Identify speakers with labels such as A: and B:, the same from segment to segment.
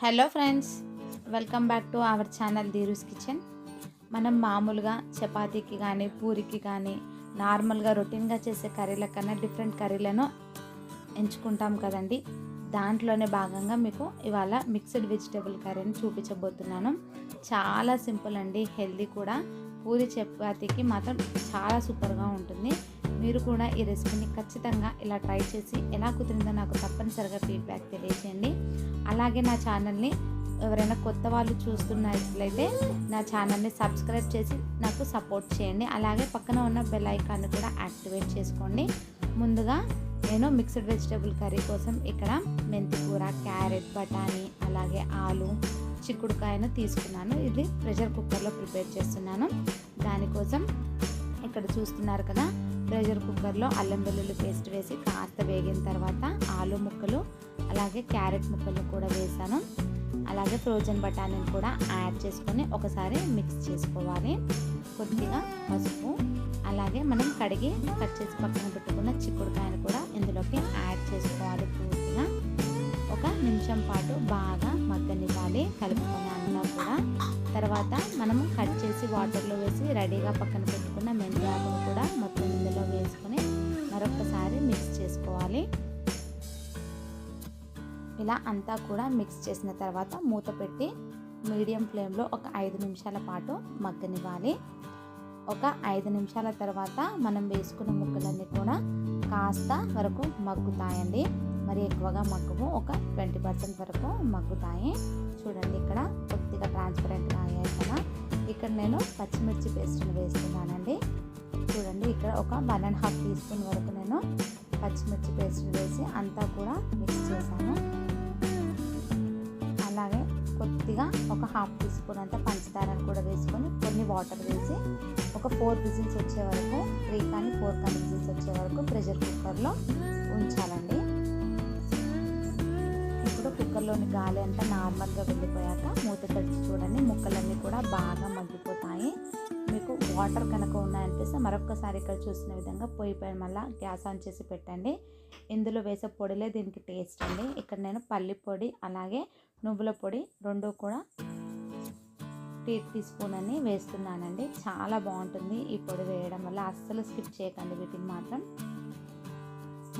A: Hello friends welcome back to our channel Dheeru's kitchen. మనం మామూలుగా చపాతీకి కానీ పూరికి కానీ నార్మల్గా రొటీన్గా చేసే కర్రీల కన్నా డిఫరెంట్ కర్రీలను ఎంచుకుంటాం కదండి. దాంట్లోనే భాగంగా మీకు ఇవాళ మిక్స్డ్ వెజిటేబుల్ కర్రీని చూపించబోతున్నాను. చాలా సింపుల్ అండి హెల్దీ కూడా. పూరి చపాతీకి మాత్రం చాలా సూపర్గా ఉంటుంది. మీరు కూడా ఈ రెసిపీని ఖచ్చితంగా ఇలా ట్రై చేసి ఎలా కుదిరిందో నాకు తప్పనిసరిగా ఫీడ్బ్యాక్ తెలియజేయండి అలాగే నా ఛానల్ని ఎవరైనా కొత్త వాళ్ళు చూస్తున్నట్లయితే నా ఛానల్ని సబ్స్క్రైబ్ చేసి నాకు సపోర్ట్ చేయండి. అలాగే పక్కన ఉన్న బెల్ ఐకాన్ని కూడా యాక్టివేట్ చేసుకోండి. ముందుగా నేను మిక్స్డ్ వెజిటేబుల్ కర్రీ కోసం ఇక్కడ మెంతి కూర క్యారెట్ బఠానీ అలాగే ఆలు చిక్కుడుకాయను తీసుకున్నాను. ఇది ప్రెషర్ కుక్కర్లో ప్రిపేర్ చేస్తున్నాను. దానికోసం ఇక్కడ చూస్తున్నారు కదా. ప్రెషర్ కుక్కర్లో అల్లం వెల్లుల్లి పేస్ట్ వేసి కాస్త వేగిన తర్వాత ఆలు ముక్కలు అలాగే క్యారెట్ ముక్కలు కూడా వేసాను. అలాగే ఫ్రోజన్ బఠానీని కూడా యాడ్ చేసుకొని ఒకసారి మిక్స్ చేసుకోవాలి. కొద్దిగా పసుపు అలాగే మనం కడిగి కట్ చేసి పక్కన పెట్టుకున్న చిక్కుడుకాయను కూడా ఇందులోకి యాడ్ చేసుకోవాలి పూర్తిగా. ఒక నిమిషం పాటు బాగా మగ్గనివ్వాలి కలుపుకొని అంతా కూడా. తర్వాత మనము కట్ చేసి వాటర్లో వేసి రెడీగా పక్కన పెట్టుకున్న మెంతి ఆకును కూడా మొత్తం ఇందులో వేసుకొని మరొకసారి మిక్స్ చేసుకోవాలి. ఇలా అంతా కూడా మిక్స్ చేసిన తర్వాత మూత పెట్టి మీడియం ఫ్లేమ్లో ఒక ఐదు నిమిషాల పాటు మగ్గనివ్వాలి. ఒక ఐదు నిమిషాల తర్వాత మనం వేసుకున్న ముక్కలన్నీ కూడా కాస్త వరకు మగ్గుతాయండి. మరి ఎక్కువగా మగ్గవు. ఒక ట్వంటీ పర్సెంట్ వరకు మగ్గుతాయి. చూడండి ఇక్కడ కొద్దిగా ట్రాన్స్పరెంట్గా అయ్యాయి కదా. ఇక్కడ నేను పచ్చిమిర్చి పేస్ట్ని వేస్తున్నానండి. చూడండి ఇక్కడ ఒక one and half tea spoon వరకు నేను పచ్చిమిర్చి పేస్ట్ని వేసి అంతా కూడా మిక్స్ చేశాను. అలాగే కొద్దిగా ఒక హాఫ్ టీ స్పూన్ అంతా పంచదారని కూడా వేసుకొని కొన్ని వాటర్ వేసి ఒక ఫోర్ విజిల్స్ వచ్చే వరకు త్రీ కానీ ఫోర్ కానీ విజిల్స్ వచ్చే వరకు ప్రెషర్ కుక్కర్లో ఉంచాలండి. ఇప్పుడు గాలి అంతా నార్మల్గా వెళ్ళిపోయాక మూత తెరిచి చూడండి. ముక్కలన్నీ కూడా బాగా మగ్గిపోతాయి. మీకు వాటర్ కనుక ఉన్నాయనిపిస్తే మరొకసారి ఇక్కడ చూసిన విధంగా పొయ్యి పైన మళ్ళీ గ్యాస్ ఆన్ చేసి పెట్టండి. ఇందులో వేసే పొడిలే దీనికి టేస్ట్ అండి. ఇక్కడ నేను పల్లి పొడి అలాగే నువ్వుల పొడి రెండు కూడా టీ టీ స్పూన్ అని వేస్తున్నానండి. చాలా బాగుంటుంది ఈ పొడి వేయడం వల్ల. అస్సలు స్కిప్ చేయకండి వీటిని మాత్రం.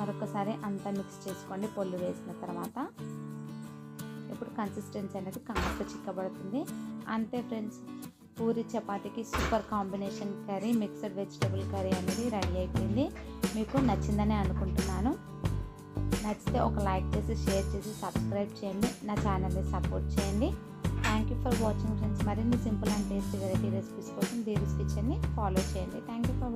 A: మరొకసారి అంతా మిక్స్ చేసుకోండి పొల్లు వేసిన తర్వాత. కన్సిస్టెన్సీ అనేది కాస్త చిక్కబడుతుంది. అంతే friends puri చపాతీకి super combination curry mixed vegetable curry అనేది రెడీ అయిపోయింది. మీకు నచ్చిందని అనుకుంటున్నాను. నచ్చితే ఒక లైక్ చేసి షేర్ చేసి సబ్స్క్రైబ్ చేయండి. నా ఛానల్ని సపోర్ట్ చేయండి. Thank you for watching friends మరిన్ని simple and tasty variety recipes కోసం దీరీస్ కిచెన్ని ఫాలో చేయండి. Thank you for